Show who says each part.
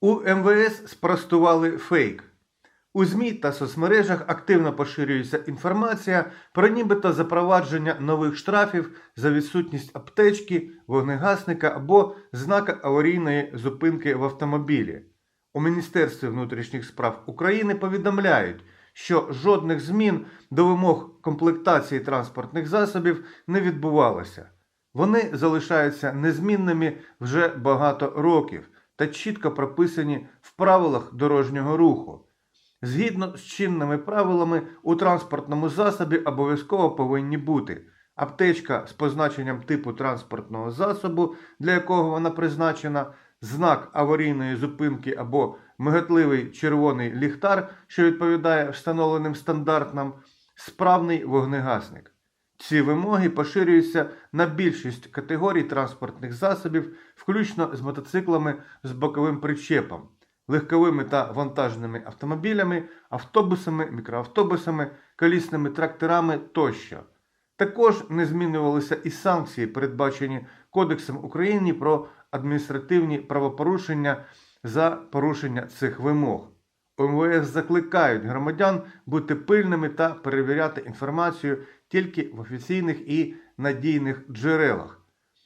Speaker 1: У МВС спростували фейк. У ЗМІ та соцмережах активно поширюється інформація про нібито запровадження нових штрафів за відсутність аптечки, вогнегасника або знака аварійної зупинки в автомобілі. У Міністерстві внутрішніх справ України повідомляють, що жодних змін до вимог комплектації транспортних засобів не відбувалося. Вони залишаються незмінними вже багато років та чітко прописані в правилах дорожнього руху. Згідно з чинними правилами, у транспортному засобі обов'язково повинні бути аптечка з позначенням типу транспортного засобу, для якого вона призначена, знак аварійної зупинки або мигатливий червоний ліхтар, що відповідає встановленим стандартам, справний вогнегасник. Ці вимоги поширюються на більшість категорій транспортних засобів, включно з мотоциклами з боковим причепом, легковими та вантажними автомобілями, автобусами, мікроавтобусами, колісними тракторами тощо. Також не змінювалися і санкції, передбачені Кодексом України про адміністративні правопорушення за порушення цих вимог. МВС закликають громадян бути пильними та перевіряти інформацію тільки в офіційних і надійних джерелах.